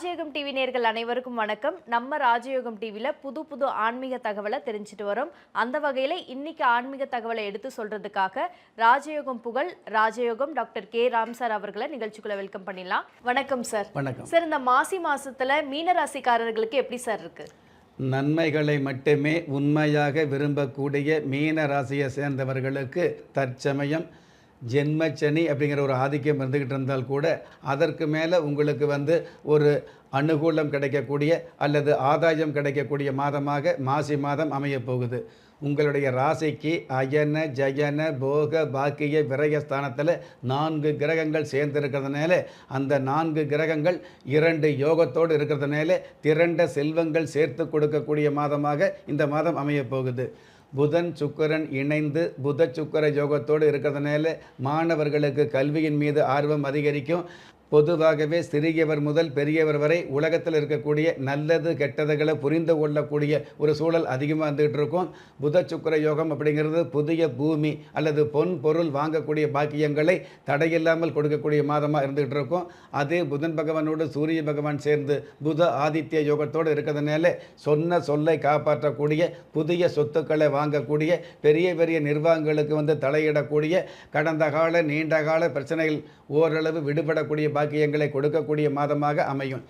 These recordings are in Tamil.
ராஜயோகம் டிவி நேர்கள் அனைவருக்கும் வணக்கம். நம்ம ராஜயோகம் டிவியில் புது புது ஆன்மீக தகவலை தெரிஞ்சுட்டு வரோம். அந்த வகையில் இன்னைக்கு ஆன்மீக தகவலை எடுத்து சொல்றதுக்காக ராஜயோகம் புகழ் ராஜயோகம் டாக்டர் கே. ராம் சார் அவர்களை நிகழ்ச்சிக்குள்ள வெல்கம் பண்ணிடலாம். வணக்கம் சார். வணக்கம். சார் இந்த மாசி மாசத்துல மீன ராசிக்காரர்களுக்கு எப்படி சார் இருக்கு? நன்மைகளை மட்டுமே உண்மையாக விரும்பக்கூடிய மீன ராசியை சேர்ந்தவர்களுக்கு தற்சமயம் ஜென்மச்சனி அப்படிங்கிற ஒரு ஆதிக்கம் இருந்துக்கிட்டு இருந்தால் கூட அதற்கு மேலே உங்களுக்கு வந்து ஒரு அனுகூலம் கிடைக்கக்கூடிய அல்லது ஆதாயம் கிடைக்கக்கூடிய மாதமாக மாசி மாதம் அமையப் போகுது. உங்களுடைய ராசிக்கு அயன ஜயன போக பாக்கிய விரயஸ்தானத்தில் நான்கு கிரகங்கள் சேர்ந்திருக்கிறதுனால அந்த நான்கு கிரகங்கள் இரண்டு யோகத்தோடு இருக்கிறதுனால திரண்ட செல்வங்கள் சேர்த்து கொடுக்கக்கூடிய மாதமாக இந்த மாதம் அமையப் போகுது. புதன் சுக்கரன் இணைந்து புத சுக்கர யோகத்தோடு இருக்கிறதுனால மாணவர்களுக்கு கல்வியின் மீது ஆர்வம் அதிகரிக்கும். பொதுவாகவே சிறியவர் முதல் பெரியவர் வரை உலகத்தில் இருக்கக்கூடிய நல்லது கெட்டதுகளை புரிந்து கொள்ளக்கூடிய ஒரு சூழல் அதிகமாக இருந்துகிட்டு இருக்கும். புத சுக்கிர யோகம் அப்படிங்கிறது புதிய பூமி அல்லது பொன் பொருள் வாங்கக்கூடிய பாக்கியங்களை தடையில்லாமல் கொடுக்கக்கூடிய மாதமாக இருந்துகிட்டு இருக்கும். அதே புதன் பகவானோடு சூரிய பகவான் சேர்ந்து புத ஆதித்ய யோகத்தோடு இருக்கிறதுனால சொன்ன சொல்லை காப்பாற்றக்கூடிய புதிய சொத்துக்களை வாங்கக்கூடிய பெரிய பெரிய நிர்வாகங்களுக்கு வந்து தலையிடக்கூடிய கடந்த கால நீண்ட கால பிரச்சனைகள் ஓரளவு விடுபடக்கூடிய பாக்கியங்களை கொடுக்கக்கூடிய மாதமாக அமையும்.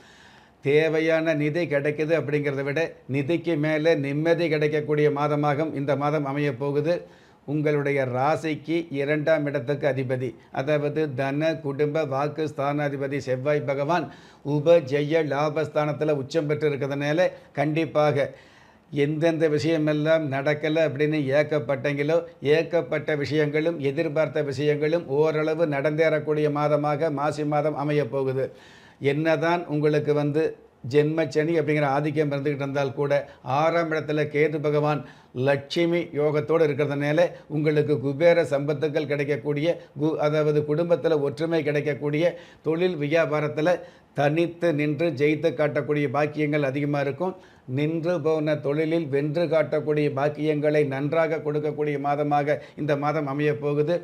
தேவையான நிதி கிடைக்குது அப்படிங்கிறத விட நிதிக்கு மேலே நிம்மதி கிடைக்கக்கூடிய மாதமாகவும் இந்த மாதம் அமையப் போகுது. உங்களுடைய ராசிக்கு இரண்டாம் இடத்துக்கு அதிபதி அதாவது தன குடும்ப வாக்கு ஸ்தானாதிபதி செவ்வாய் பகவான் உப ஜெய லாபஸ்தானத்தில் உச்சம் பெற்று இருக்கிறதுனால கண்டிப்பாக எந்தெந்த விஷயமெல்லாம் நடக்கலை அப்படின்னு ஏக்கப்பட்டங்களோ ஏக்கப்பட்ட விஷயங்களும் எதிர்பார்த்த விஷயங்களும் ஓரளவு நடந்தேறக்கூடிய மாதமாக மாசி மாதம் அமையப்போகுது. என்னதான் உங்களுக்கு வந்து ஜென்மச்சனி அப்படிங்கிற ஆதிக்கம் இருந்துக்கிட்டு இருந்தால் கூட ஆறாம் இடத்துல கேது பகவான் லட்சுமி யோகத்தோடு இருக்கிறதுனால உங்களுக்கு குபேர சம்பத்துக்கள் கிடைக்கக்கூடிய கு அதாவது குடும்பத்தில் ஒற்றுமை கிடைக்கக்கூடிய தொழில் வியாபாரத்தில் தனித்து நின்று ஜெயித்து காட்டக்கூடிய பாக்கியங்கள் அதிகமாக இருக்கும். நின்று போன தொழிலில் வென்று காட்டக்கூடிய பாக்கியங்களை நன்றாக கொடுக்கக்கூடிய மாதமாக இந்த மாதம் அமையப் போகுது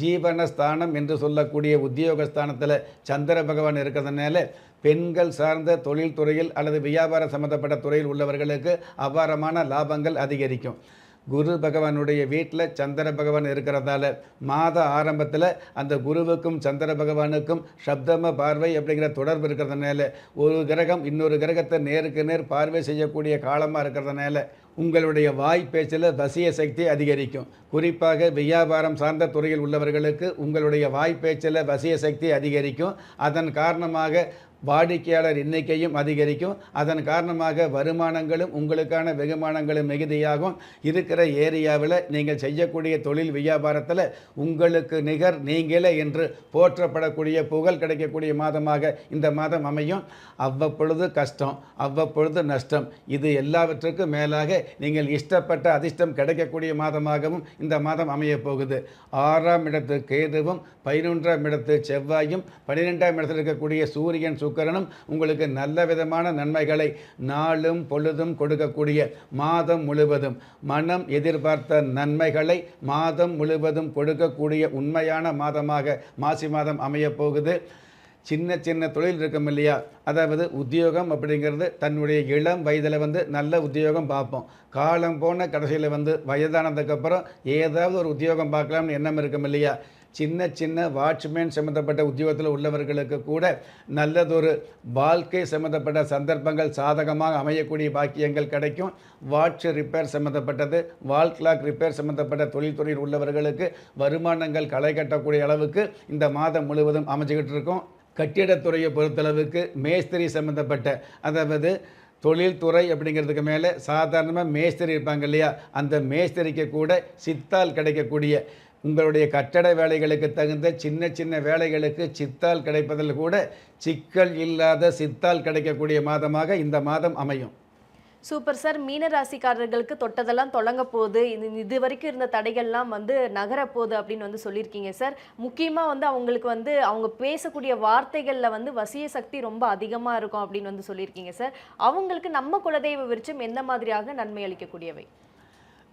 ஜீவனஸ்தானம் என்று சொல்லக்கூடிய உத்தியோகஸ்தானத்தில் சந்திர பகவான் இருக்கிறதுனால பெண்கள் சார்ந்த தொழில்துறையில் அல்லது வியாபார சம்மந்தப்பட்ட துறையில் உள்ளவர்களுக்கு அபாரமான லாபங்கள் அதிகரிக்கும். குரு பகவானுடைய வீட்டில் சந்திர பகவான் இருக்கிறதால மாத ஆரம்பத்தில் அந்த குருவுக்கும் சந்திர பகவானுக்கும் சப்தம பார்வை அப்படிங்கிற தொடர்பு இருக்கிறதுனால ஒரு கிரகம் இன்னொரு கிரகத்தை நேருக்கு நேர் பார்வை செய்யக்கூடிய காலமாக இருக்கிறதுனால உங்களுடைய வாய் பேச்சில் வசிய சக்தி அதிகரிக்கும். குறிப்பாக வியாபாரம் சார்ந்த துறையில் உள்ளவர்களுக்கு உங்களுடைய வாய் பேச்சில் வசிய சக்தி அதிகரிக்கும். அதன் காரணமாக வாடிக்கையாளர் எண்ணிக்கையும் அதிகரிக்கும். அதன் காரணமாக வருமானங்களும் உங்களுக்கான வெகுமானங்களும் மிகுதியாகும். இருக்கிற ஏரியாவில் நீங்கள் செய்யக்கூடிய தொழில் வியாபாரத்தில் உங்களுக்கு நிகர் நீங்களே என்று போற்றப்படக்கூடிய புகழ் கிடைக்கக்கூடிய மாதமாக இந்த மாதம் அமையும். அவ்வப்பொழுது கஷ்டம் அவ்வப்பொழுது நஷ்டம் இது எல்லாவற்றுக்கும் மேலாக நீங்கள் இஷ்டப்பட்ட அதிர்ஷ்டம் கிடைக்கக்கூடிய மாதமாகவும் இந்த மாதம் அமையப் போகுது ஆறாம் இடத்து கேதுவும் பதினொன்றாம் இடத்து செவ்வாயும் பன்னிரெண்டாம் இடத்தில் இருக்கக்கூடிய சூரியன் சுக்கரனும் உங்களுக்கு நல்ல விதமான நன்மைகளை நாளும் பொழுதும் கொடுக்கக்கூடிய மாதம் முழுவதும். மனம் எதிர்பார்த்த நன்மைகளை மாதம் முழுவதும் கொடுக்கக்கூடிய உண்மையான மாதமாக மாசி மாதம் அமையப்போகுது. சின்ன சின்ன தொழில் இருக்கும் இல்லையா? அதாவது உத்தியோகம் அப்படிங்கிறது தன்னுடைய இளம் வயதில் வந்து நல்ல உத்தியோகம் பார்ப்போம். காலம் போன கடைசியில் வந்து வயதானதுக்கப்புறம் ஏதாவது ஒரு உத்தியோகம் பார்க்கலாம்னு எண்ணம் இருக்கும் இல்லையா? சின்ன சின்ன வாட்ச்மேன் சம்மந்தப்பட்ட உத்தியோகத்தில் உள்ளவர்களுக்கு கூட நல்லதொரு வாழ்க்கை சம்மந்தப்பட்ட சந்தர்ப்பங்கள் சாதகமாக அமையக்கூடிய பாக்கியங்கள் கிடைக்கும். வாட்ச் ரிப்பேர் சம்மந்தப்பட்டது வால் கிளாக் ரிப்பேர் சம்மந்தப்பட்ட தொழில்துறையில் உள்ளவர்களுக்கு வருமானங்கள் களை கட்டக்கூடிய அளவுக்கு இந்த மாதம் முழுவதும் அமைஞ்சுக்கிட்டு இருக்கும். கட்டிடத்துறையை பொறுத்தளவுக்கு மேஸ்திரி சம்மந்தப்பட்ட அதாவது தொழில்துறை அப்படிங்கிறதுக்கு மேலே சாதாரணமாக மேஸ்திரி இருப்பாங்க இல்லையா? அந்த மேஸ்திரிக்கு கூட சித்தால் கிடைக்கக்கூடிய உங்களுடைய கட்டட வேலைகளுக்கு தகுந்த சின்ன சின்ன வேலைகளுக்கு சித்தால் கிடைப்பதில் கூட சிக்கல் இல்லாத சித்தால் கிடைக்கக்கூடிய மாதமாக இந்த மாதம் அமையும். Super sir. மீன ராசிக்காரர்களுக்கு தொட்டதெல்லாம் தொடங்க போகுது. இது இது வரைக்கும் இருந்த தடைகள்லாம் வந்து நகரப்போகுது அப்படின்னு வந்து சொல்லியிருக்கீங்க சார். முக்கியமாக வந்து அவங்களுக்கு வந்து அவங்க பேசக்கூடிய வார்த்தைகளில் வந்து வசிய சக்தி ரொம்ப அதிகமாக இருக்கும் அப்படின்னு வந்து சொல்லியிருக்கீங்க சார். அவங்களுக்கு நம்ம குலதெய்வ விருச்சம் எந்த மாதிரியாக நன்மை அளிக்கக்கூடியவை?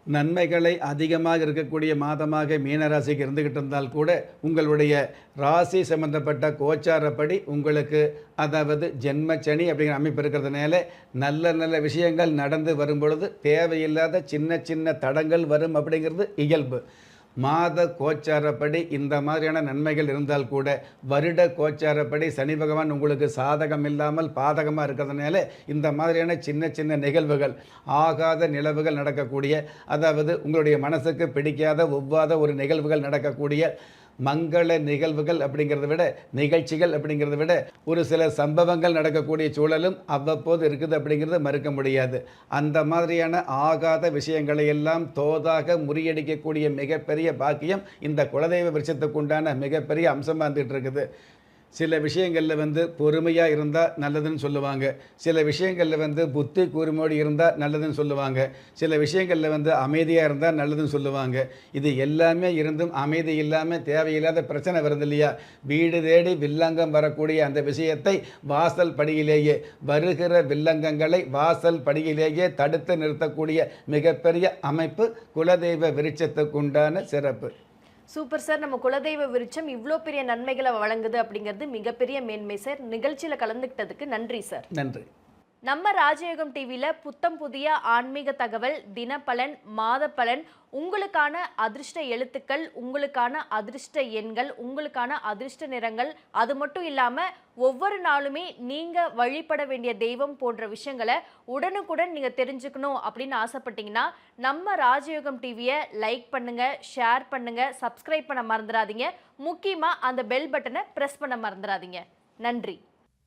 நன்மைகளை அதிகமாக இருக்கக்கூடிய மாதமாக மீனராசிக்கு இருந்துக்கிட்டு இருந்தால் கூட உங்களுடைய ராசி சம்பந்தப்பட்ட கோச்சாரப்படி உங்களுக்கு அதாவது ஜென்மச்சனி அப்படிங்கிற அமைப்பு இருக்கிறதுனால நல்ல நல்ல விஷயங்கள் நடந்து வரும் பொழுது தேவையில்லாத சின்ன சின்ன தடங்கள் வரும் அப்படிங்கிறது இயல்பு. மாத கோச்சாரப்படி இந்த மாதிரியான நன்மைகள் இருந்தால் கூட வருட கோச்சாரப்படி சனி பகவான் உங்களுக்கு சாதகம் இல்லாமல் பாதகமாக இருக்கிறதுனால இந்த மாதிரியான சின்ன சின்ன நிகழ்வுகள் ஆகாத நிலவுகள் நடக்கக்கூடிய அதாவது உங்களுடைய மனசுக்கு பிடிக்காத ஒவ்வாத ஒரு நிகழ்வுகள் நடக்கக்கூடிய மங்கள நிகழ்வுகள் அப்படிங்கிறத விட நிகழ்ச்சிகள் அப்படிங்கிறத விட ஒரு சில சம்பவங்கள் நடக்கக்கூடிய சூழலும் அவ்வப்போது இருக்குது அப்படிங்கிறத மறுக்க முடியாது. அந்த மாதிரியான ஆகாத விஷயங்களை எல்லாம் தோதாக முறியடிக்கக்கூடிய மிகப்பெரிய பாக்கியம் இந்த குலதெய்வ விருட்சத்துக்கு உண்டான மிகப்பெரிய அம்சமாக இருந்துகிட்டு இருக்குது. சில விஷயங்களில் வந்து பொறுமையாக இருந்தால் நல்லதுன்னு சொல்லுவாங்க. சில விஷயங்களில் வந்து புத்தி கூர்மையோடு இருந்தால் நல்லதுன்னு சொல்லுவாங்க. சில விஷயங்களில் வந்து அமைதியாக இருந்தால் நல்லதுன்னு சொல்லுவாங்க. இது எல்லாமே இருந்தும் அமைதி இல்லாமல் தேவையில்லாத பிரச்சனை வருது இல்லையா? வீடு தேடி வில்லங்கம் வரக்கூடிய அந்த விஷயத்தை வாசல் படியிலேயே வருகிற வில்லங்கங்களை வாசல் படியிலேயே தடுத்து நிறுத்தக்கூடிய மிகப்பெரிய அமைப்பு குலதெய்வ விருட்சத்துக்குண்டான சிறப்பு. சூப்பர் சார் நம்ம குலதெய்வ விருட்சம் இவ்வளோ பெரிய நன்மைகளை வழங்குது அப்படிங்கிறது மிகப்பெரிய மேன்மை சார். நிகழ்ச்சியில் கலந்துக்கிட்டதுக்கு நன்றி சார். நன்றி. நம்ம ராஜயோகம் டிவியில் புத்தம் புதிய ஆன்மீக தகவல் தினப்பலன் மாத பலன் உங்களுக்கான அதிர்ஷ்ட எழுத்துக்கள் உங்களுக்கான அதிர்ஷ்ட எண்கள் உங்களுக்கான அதிர்ஷ்ட நிறங்கள் அது மட்டும் இல்லாமல் ஒவ்வொரு நாளுமே நீங்கள் வழிபட வேண்டிய தெய்வம் போன்ற விஷயங்களை உடனுக்குடன் நீங்கள் தெரிஞ்சுக்கணும் அப்படின்னு ஆசைப்பட்டீங்கன்னா நம்ம ராஜயோகம் டிவியை லைக் பண்ணுங்க ஷேர் பண்ணுங்க சப்ஸ்கிரைப் பண்ண மறந்துடாதீங்க. முக்கியமாக அந்த பெல் பட்டனை ப்ரெஸ் பண்ண மறந்துடாதீங்க. நன்றி.